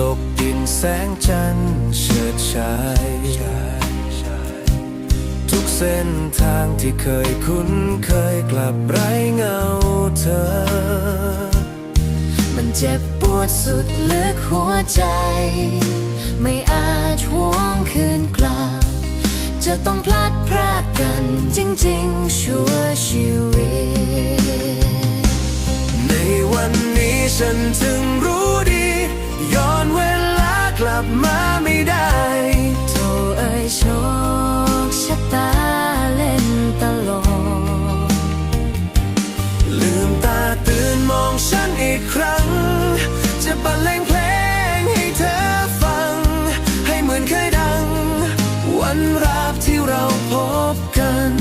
ตกดินแสงจันทร์เฉิดฉาย ทุกเส้นทางที่เคยคุ้นเคยกลับไร้เงาเธอ มันเจ็บปวดสุดลึกหัวใจ ไม่อาจหวงคืนกลับ จะต้องพลัดพรากกันจริงๆ ชั่วชีวิต ในวันนี้ฉันถึงรู้ บมาไม่ได้โทเอ่ยโชคชะตาเล่นตลอดลืมตาตื่นมองฉันอีกครั้ง จะบรรเลงเพลงให้เธอฟัง ให้เหมือนเคยดัง วันราบที่เราพบกัน